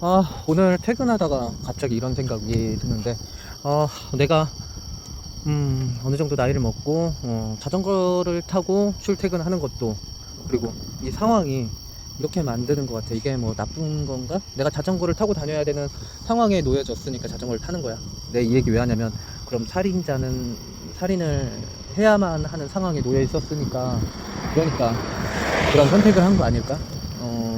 아, 오늘 퇴근하다가 갑자기 이런 생각이 드는데, 아, 내가, 음, 어느 정도 나이를 먹고, 어, 자전거를 타고 출퇴근하는 것도, 그리고 이 상황이 이렇게 만드는 것 같아. 이게 뭐 나쁜 건가? 내가 자전거를 타고 다녀야 되는 상황에 놓여졌으니까 자전거를 타는 거야. 내 이 얘기 왜 하냐면, 그럼 살인자는 살인을 해야만 하는 상황에 놓여 있었으니까, 그러니까 그런 선택을 한 거 아닐까?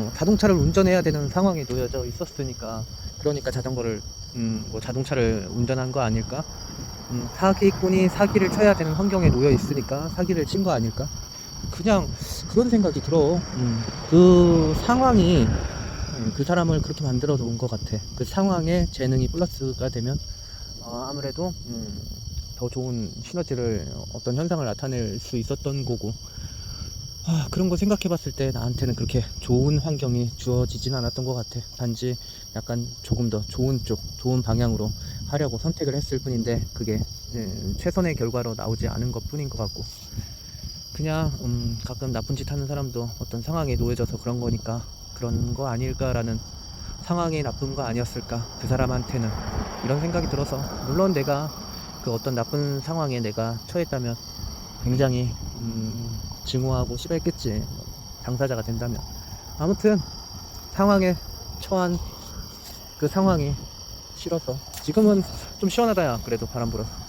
어, 자동차를 운전해야 되는 상황에 놓여져 있었으니까 그러니까 자전거를 음, 뭐 자동차를 운전한 거 아닐까? 음, 사기꾼이 사기를 쳐야 되는 환경에 놓여 있으니까 사기를 친 거 아닐까? 그냥 그런 생각이 들어. 음, 그 상황이 음, 그 사람을 그렇게 만들어 놓은 것 같아. 그 상황에 재능이 플러스가 되면 어, 아무래도 음, 더 좋은 시너지를 어떤 현상을 나타낼 수 있었던 거고 아, 그런 거 생각해 봤을 때 나한테는 그렇게 좋은 환경이 주어지진 않았던 것 같아. 단지 약간 조금 더 좋은 쪽, 좋은 방향으로 하려고 선택을 했을 뿐인데 그게 예, 최선의 결과로 나오지 않은 것 뿐인 것 같고 그냥 음, 가끔 나쁜 짓 하는 사람도 어떤 상황에 놓여져서 그런 거니까 그런 거 아닐까라는 상황이 나쁜 거 아니었을까 그 사람한테는 이런 생각이 들어서 물론 내가 그 어떤 나쁜 상황에 내가 처했다면 굉장히 음, 증오하고 싫어했겠지. 당사자가 된다면. 아무튼 상황에 처한 그 상황이 싫어서. 지금은 좀 시원하다야 그래도 바람 불어서